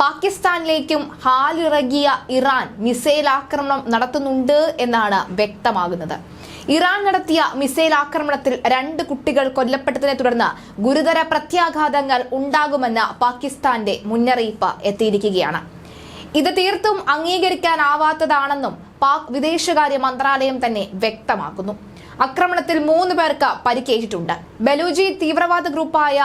പാകിസ്ഥാനിലേക്കും ഹാലിറങ്ങിയ Iran missile ആക്രമണം നടത്തുന്നുണ്ട് എന്നാണ് വ്യക്തമാകുന്നത്. ഇറാൻ നടത്തിയ മിസൈൽ ആക്രമണത്തിൽ രണ്ട് കുട്ടികൾ കൊല്ലപ്പെട്ടതിനെ തുടർന്ന് ഗുരുതര പ്രത്യാഘാതങ്ങൾ ഉണ്ടാകുമെന്ന് പാകിസ്ഥാന്റെ മുന്നറിയിപ്പ് എത്തിയിരിക്കുകയാണ്. ഇത് തീർത്തും അംഗീകരിക്കാനാവാത്തതാണെന്നും പാക് വിദേശകാര്യ മന്ത്രാലയം തന്നെ വ്യക്തമാക്കുന്നു. ആക്രമണത്തിൽ മൂന്ന് പേർക്ക് പരിക്കേറ്റിട്ടുണ്ട്. ബലൂജി തീവ്രവാദ ഗ്രൂപ്പായ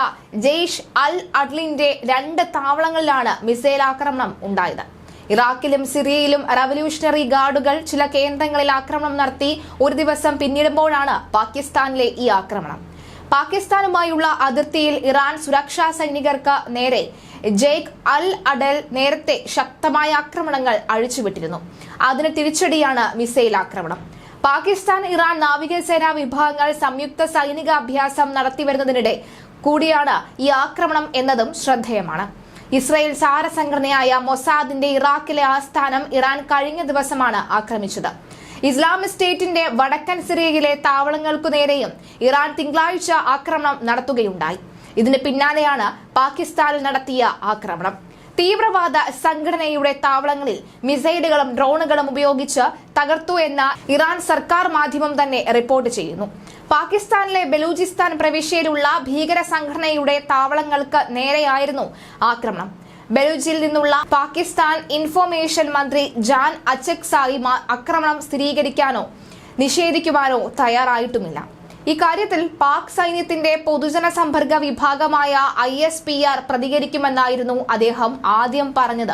ജെയ്ഷ് അൽ അഡ്ലിന്റെ രണ്ട് താവളങ്ങളിലാണ് മിസൈൽ ആക്രമണം ഉണ്ടായത്. ഇറാഖിലും സിറിയയിലും റവല്യൂഷണറി ഗാർഡുകൾ ചില കേന്ദ്രങ്ങളിൽ ആക്രമണം നടത്തി ഒരു ദിവസം പിന്നിടുമ്പോഴാണ് പാകിസ്ഥാനിലെ ഈ ആക്രമണം. പാകിസ്ഥാനുമായുള്ള അതിർത്തിയിൽ ഇറാൻ സുരക്ഷാ സൈനികർക്ക് നേരെ ജെയ്ഖ് അൽ അഡൽ നേരത്തെ ശക്തമായ ആക്രമണങ്ങൾ അഴിച്ചുവിട്ടിരുന്നു. അതിന് തിരിച്ചടിയാണ് മിസൈൽ ആക്രമണം. പാകിസ്ഥാൻ ഇറാൻ നാവികസേനാ വിഭാഗങ്ങൾ സംയുക്ത സൈനിക അഭ്യാസം നടത്തിവരുന്നതിനിടെ കൂടിയാണ് ഈ ആക്രമണം എന്നതും ശ്രദ്ധേയമാണ്. ഇസ്രയേൽ ചാര സംഘടനയായ മൊസാദിന്റെ ഇറാഖിലെ ആസ്ഥാനം ഇറാൻ കഴിഞ്ഞ ദിവസമാണ് ആക്രമിച്ചത്. ഇസ്ലാമിക് സ്റ്റേറ്റിന്റെ വടക്കൻ സിറിയയിലെ താവളങ്ങൾക്കു നേരെയും ഇറാൻ തിങ്കളാഴ്ച ആക്രമണം നടത്തുകയുണ്ടായി. ഇതിന് പിന്നാലെയാണ് പാകിസ്ഥാനിൽ നടത്തിയ ആക്രമണം. തീവ്രവാദ സംഘടനയുടെ താവളങ്ങളിൽ മിസൈലുകളും ഡ്രോണുകളും ഉപയോഗിച്ച് തകർത്തു എന്ന ഇറാൻ സർക്കാർ മാധ്യമം തന്നെ റിപ്പോർട്ട് ചെയ്യുന്നു. പാകിസ്ഥാനിലെ ബലൂചിസ്ഥാൻ പ്രവിശ്യയിലുള്ള ഭീകര സംഘടനയുടെ താവളങ്ങൾക്ക് നേരെയായിരുന്നു ആക്രമണം. ബലൂജിൽ നിന്നുള്ള പാകിസ്ഥാൻ ഇൻഫോർമേഷൻ മന്ത്രി ജാൻ അച്ചക് അച്ചക്സായി ആക്രമണം സ്ഥിരീകരിക്കാനോ നിഷേധിക്കുവാനോ തയ്യാറായിട്ടുമില്ല. ഇക്കാര്യത്തിൽ പാക് സൈന്യത്തിന്റെ പൊതുജന സമ്പർക്ക വിഭാഗമായ ഐ എസ് പി ആർ പ്രതികരിക്കുമെന്നായിരുന്നു അദ്ദേഹം ആദ്യം പറഞ്ഞത്.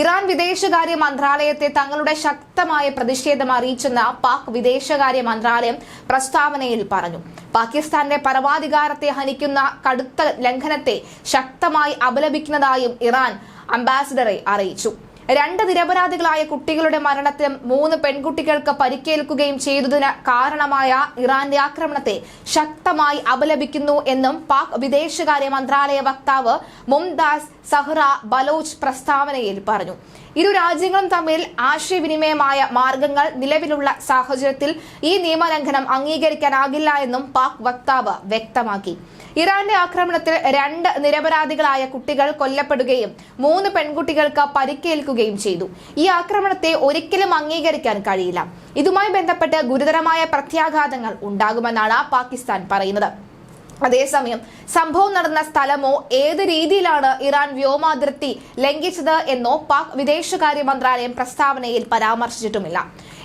ഇറാൻ വിദേശകാര്യ മന്ത്രാലയത്തെ തങ്ങളുടെ ശക്തമായ പ്രതിഷേധം അറിയിച്ചെന്ന് പാക് വിദേശകാര്യ മന്ത്രാലയം പ്രസ്താവനയിൽ പറഞ്ഞു. പാകിസ്ഥാന്റെ പരമാധികാരത്തെ ഹനിക്കുന്ന കടുത്ത ലംഘനത്തെ ശക്തമായി അപലപിക്കുന്നതായും ഇറാൻ അംബാസിഡറെ അറിയിച്ചു. രണ്ട് നിരപരാധികളായ കുട്ടികളുടെ മരണത്തിലും മൂന്ന് പെൺകുട്ടികൾക്ക് പരിക്കേൽക്കുകയും ചെയ്തതിന് കാരണമായ ഇറാന്റെ ആക്രമണത്തെ ശക്തമായി അപലപിക്കുന്നു എന്നും പാക് വിദേശകാര്യ മന്ത്രാലയ വക്താവ് മുംതാസ് സഹ്റ ബലോച്ച് പ്രസ്താവനയിൽ പറഞ്ഞു. ഇരു രാജ്യങ്ങളും തമ്മിൽ ആശയവിനിമയമായ മാർഗങ്ങൾ നിലവിലുള്ള സാഹചര്യത്തിൽ ഈ നിയമലംഘനം അംഗീകരിക്കാനാകില്ല എന്നും പാക് വക്താവ് വ്യക്തമാക്കി. ഇറാന്റെ ആക്രമണത്തിൽ രണ്ട് നിരപരാധികളായ കുട്ടികൾ കൊല്ലപ്പെടുകയും മൂന്ന് പെൺകുട്ടികൾക്ക് പരിക്കേൽക്കുകയും ചെയ്തു. ഈ ആക്രമണത്തെ ഒരിക്കലും അംഗീകരിക്കാൻ കഴിയില്ല. ഇതുമായി ബന്ധപ്പെട്ട് ഗുരുതരമായ പ്രത്യാഘാതങ്ങൾ ഉണ്ടാകുമെന്നാണ് പാകിസ്ഥാൻ പറയുന്നത്. അതേസമയം സംഭവം നടന്ന സ്ഥലമോ ഏത് രീതിയിലാണ് ഇറാൻ വ്യോമാതിർത്തി ലംഘിച്ചത് എന്നോ പാക് വിദേശകാര്യ മന്ത്രാലയം പ്രസ്താവനയിൽ പരാമർശിച്ചിട്ടുമില്ല.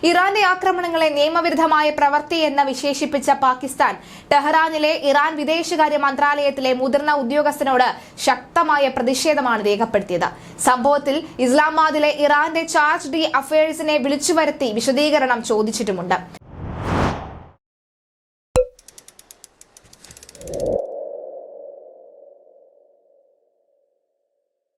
ഇറാന്റെ ആക്രമണങ്ങളെ നിയമവിരുദ്ധമായ പ്രവൃത്തി എന്ന് വിശേഷിപ്പിച്ച പാകിസ്ഥാൻ ടെഹ്റാനിലെ ഇറാൻ വിദേശകാര്യ മന്ത്രാലയത്തിലെ മുതിർന്ന ഉദ്യോഗസ്ഥനോട് ശക്തമായ പ്രതിഷേധമാണ് രേഖപ്പെടുത്തിയത്. സംഭവത്തിൽ ഇസ്ലാമാബാദിലെ ഇറാന്റെ ചാർജ് ഡി അഫയേഴ്സിനെ വിളിച്ചു വരുത്തി വിശദീകരണം ചോദിച്ചിട്ടുമുണ്ട്.